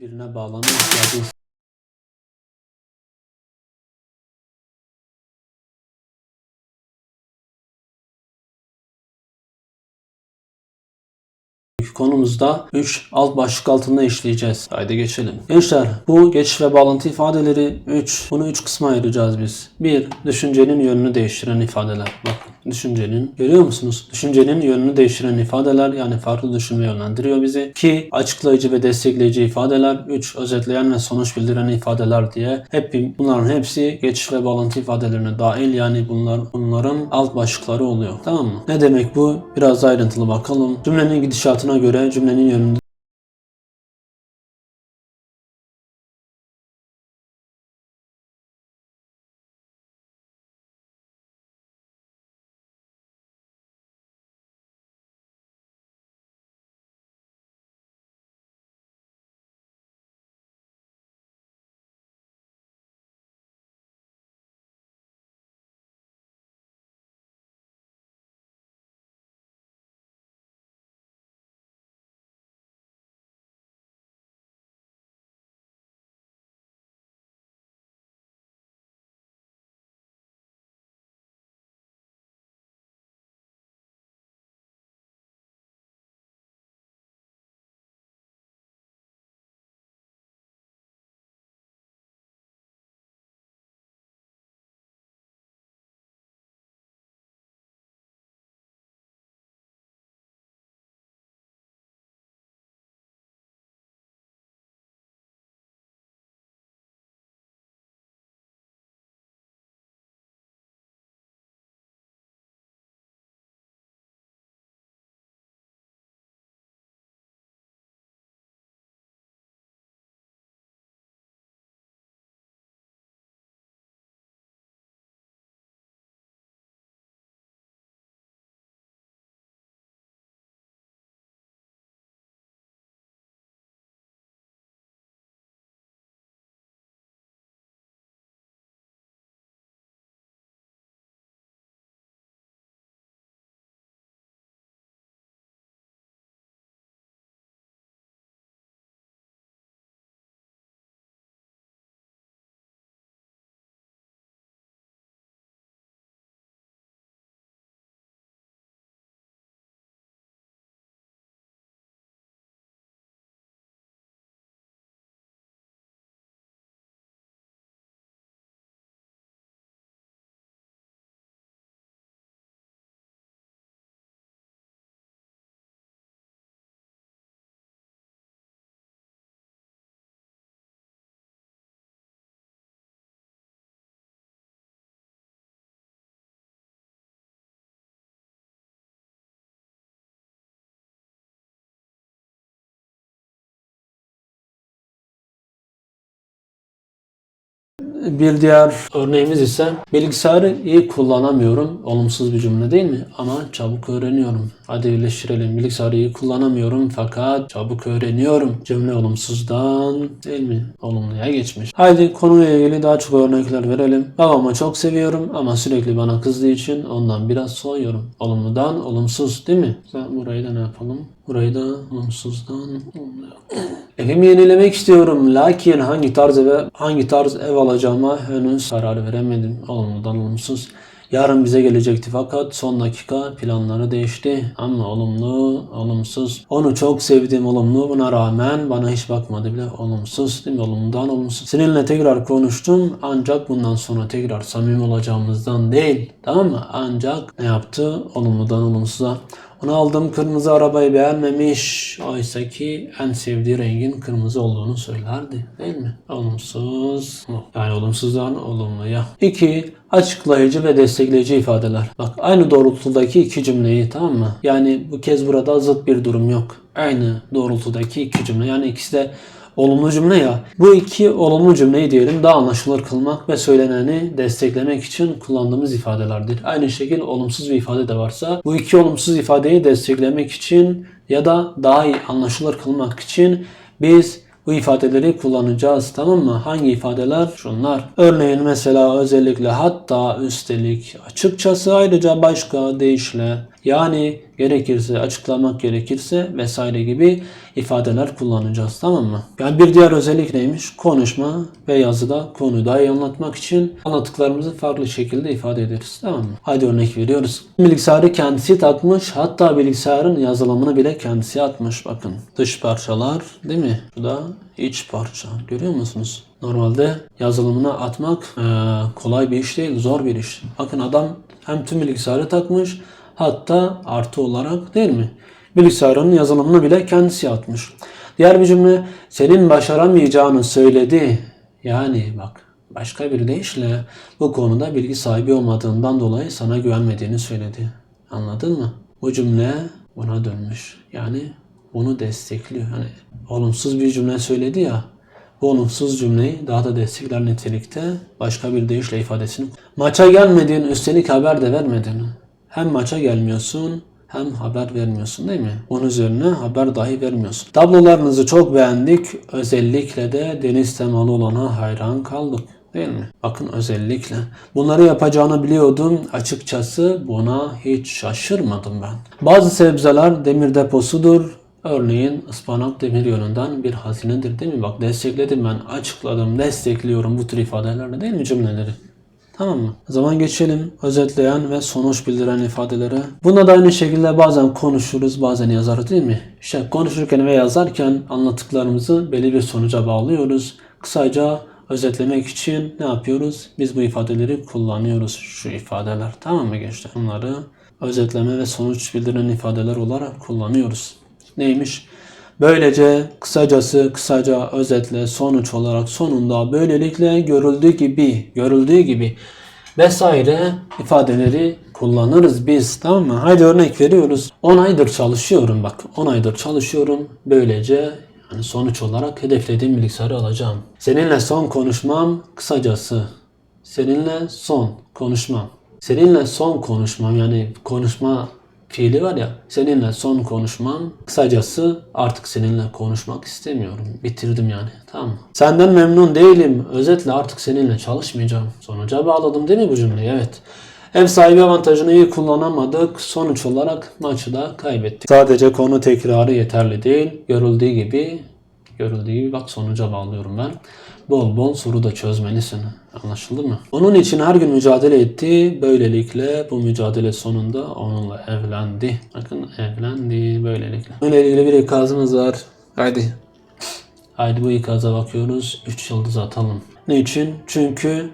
birbirine bağlama ihtiyacı konumuzda 3 alt başlık altında işleyeceğiz. Haydi geçelim. Gençler bu geçiş ve bağlantı ifadeleri 3. Bunu 3 kısma ayıracağız biz. 1. Düşüncenin yönünü değiştiren ifadeler. Bakın düşüncenin görüyor musunuz? Düşüncenin yönünü değiştiren ifadeler yani farklı düşünme yönlendiriyor bizi. 2. Açıklayıcı ve destekleyici ifadeler. 3. Özetleyen ve sonuç bildiren ifadeler diye hep bunların hepsi geçiş ve bağlantı ifadelerine dahil yani bunlar bunların alt başlıkları oluyor. Tamam mı? Ne demek bu? Biraz ayrıntılı bakalım. Cümlenin gidişatına göre cümlenin yönünde Bir diğer örneğimiz ise bilgisayarı iyi kullanamıyorum. Olumsuz bir cümle değil mi? Ama çabuk öğreniyorum. Hadi birleştirelim. Bilgisayarı iyi kullanamıyorum fakat çabuk öğreniyorum. Cümle olumsuzdan değil mi? Olumluya geçmiş. Haydi konuyla ilgili daha çok örnekler verelim. Babamı çok seviyorum ama sürekli bana kızdığı için ondan biraz soğuyorum. Olumludan olumsuz değil mi? Burayı da ne yapalım? Burayı da olumsuzdan olumluya. Evimi yenilemek istiyorum. Lakin hangi tarz eve hangi tarz ev alacağıma henüz karar veremedim. Olumludan olumsuz. Yarın bize gelecekti fakat son dakika planları değişti. Ama olumlu, olumsuz. Onu çok sevdim olumlu. Buna rağmen bana hiç bakmadı bile. Olumsuz değil mi? Olumludan olumsuz. Seninle tekrar konuştum ancak bundan sonra tekrar samimi olacağımızdan değil. Tamam mı? Ancak ne yaptı? Olumludan olumsuza. Ona aldığım kırmızı arabayı beğenmemiş. Oysa ki en sevdiği rengin kırmızı olduğunu söylerdi. Değil mi? Olumsuz. Yani olumsuzdan olumluya. 2. Açıklayıcı ve destekleyici ifadeler. Bak aynı doğrultudaki iki cümleyi tamam mı? Yani bu kez burada zıt bir durum yok. Aynı doğrultudaki iki cümle. Yani ikisi de olumlu cümle ya. Bu iki olumlu cümleyi diyelim daha anlaşılır kılmak ve söyleneni desteklemek için kullandığımız ifadelerdir. Aynı şekilde olumsuz bir ifade de varsa bu iki olumsuz ifadeyi desteklemek için ya da daha iyi anlaşılır kılmak için biz bu ifadeleri kullanacağız tamam mı? Hangi ifadeler? Şunlar. Örneğin mesela özellikle hatta üstelik açıkçası ayrıca başka deyişle Yani gerekirse açıklamak gerekirse vesaire gibi ifadeler kullanacağız tamam mı? Yani bir diğer özellik neymiş? Konuşma ve yazıda konuyu daha iyi anlatmak için anlattıklarımızı farklı şekilde ifade ederiz tamam mı? Hadi örnek veriyoruz. Bilgisayarı kendisi takmış hatta bilgisayarın yazılımını bile kendisi atmış bakın. Dış parçalar değil mi? Bu da iç parça görüyor musunuz? Normalde yazılımına atmak kolay bir iş değil, zor bir iş. Bakın adam hem tüm bilgisayarı takmış hatta artı olarak değil mi? Bilgisayarın yazılımını bile kendisi atmış. Diğer bir cümle senin başaramayacağını söyledi. Yani bak başka bir deyişle bu konuda bilgi sahibi olmadığından dolayı sana güvenmediğini söyledi. Anladın mı? Bu cümle buna dönmüş. Yani bunu destekliyor. Hani olumsuz bir cümle söyledi ya. Bu olumsuz cümleyi daha da destekler nitelikte başka bir deyişle ifadesini. Maça gelmedin üstelik haber de vermedin. Hem maça gelmiyorsun hem haber vermiyorsun değil mi? Onun üzerine haber dahi vermiyorsun. Tablolarınızı çok beğendik. Özellikle de deniz temalı olana hayran kaldık. Değil mi? Bakın özellikle. Bunları yapacağını biliyordum. Açıkçası buna hiç şaşırmadım ben. Bazı sebzeler demir deposudur. Örneğin ıspanak demir yönünden bir hazinedir değil mi? Bak destekledim ben, açıkladım, destekliyorum bu tür ifadelerle değil mi cümleleri? Tamam mı? O zaman geçelim özetleyen ve sonuç bildiren ifadelere. Bunda da aynı şekilde bazen konuşuruz, bazen yazarız değil mi? İşte konuşurken ve yazarken anlattıklarımızı belli bir sonuca bağlıyoruz. Kısaca özetlemek için ne yapıyoruz? Biz bu ifadeleri kullanıyoruz. Şu ifadeler. Tamam mı gençler? Bunları özetleme ve sonuç bildiren ifadeler olarak kullanıyoruz. Neymiş? Böylece kısacası kısaca özetle sonuç olarak sonunda böylelikle görüldüğü gibi görüldüğü gibi vesaire ifadeleri kullanırız biz tamam mı? Haydi örnek veriyoruz. 10 aydır çalışıyorum bak 10 aydır çalışıyorum böylece yani sonuç olarak hedeflediğim bilgisayarı alacağım. Seninle son konuşmam kısacası seninle son konuşmam. Seninle son konuşmam yani konuşma fiili var ya seninle son konuşmam kısacası artık seninle konuşmak istemiyorum. Bitirdim yani tamam mı? Senden memnun değilim. Özetle artık seninle çalışmayacağım. Sonuca bağladım değil mi bu cümleyi? Evet. Ev sahibi avantajını iyi kullanamadık. Sonuç olarak maçı da kaybettik. Sadece konu tekrarı yeterli değil. Görüldüğü gibi Görüldüğü gibi bak sonuca bağlıyorum ben. Bol bol soru da çözmelisin. Anlaşıldı mı? Onun için her gün mücadele etti. Böylelikle bu mücadele sonunda onunla evlendi. Bakın evlendi böylelikle. Bununla ilgili bir ikazımız var. Haydi. Haydi bu ikaza bakıyoruz. 3 yıldız atalım. Ne için? Çünkü